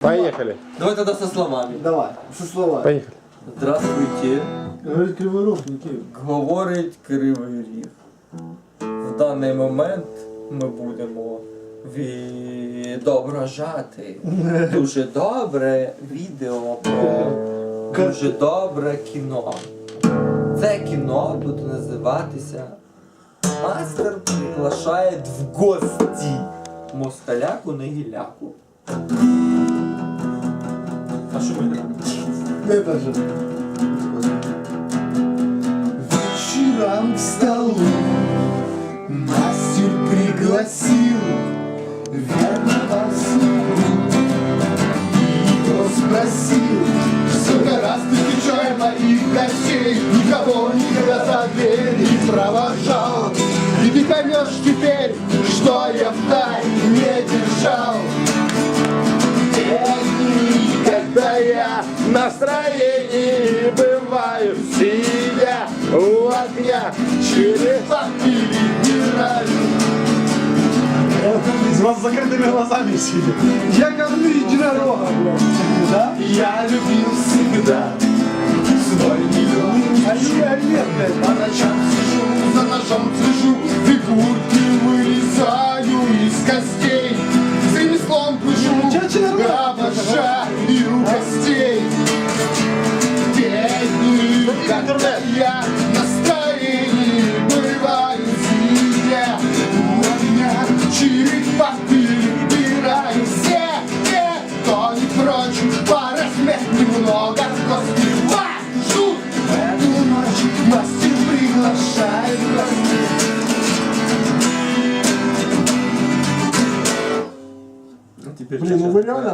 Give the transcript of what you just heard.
Поехали. Давай тогда со словами. Давай, со словами. Поехали. Здравствуйте. Говорить кривий рух, не Київ. Говорить Кривий Ріг. В даний момент ми будемо відображати дуже добре відео про дуже добре кіно. Це кіно буде називатися Мастер приглашає в гості москаляку на гіляку. Это же. Вечером к столу Мастер пригласил верного слугу его спросил Сколько раз ты моих гостей? Никого никогда за дверь не провожал И ты поймешь теперь, что я в тайне не держал настроении бываю, сидя у огня, черепа перебираю. С вас закрытыми глазами сидит. Я кормлю единорога, блядь. Да? Я любил всегда свой миллион. А я нет, блядь. По ночам сижу, которое я настроении бываю зимнее. У огня черепахи выбираю все, кто не прочь, поразмер немного госпожу. Эту ночь мастер приглашает гостей. Блин, ну вы реально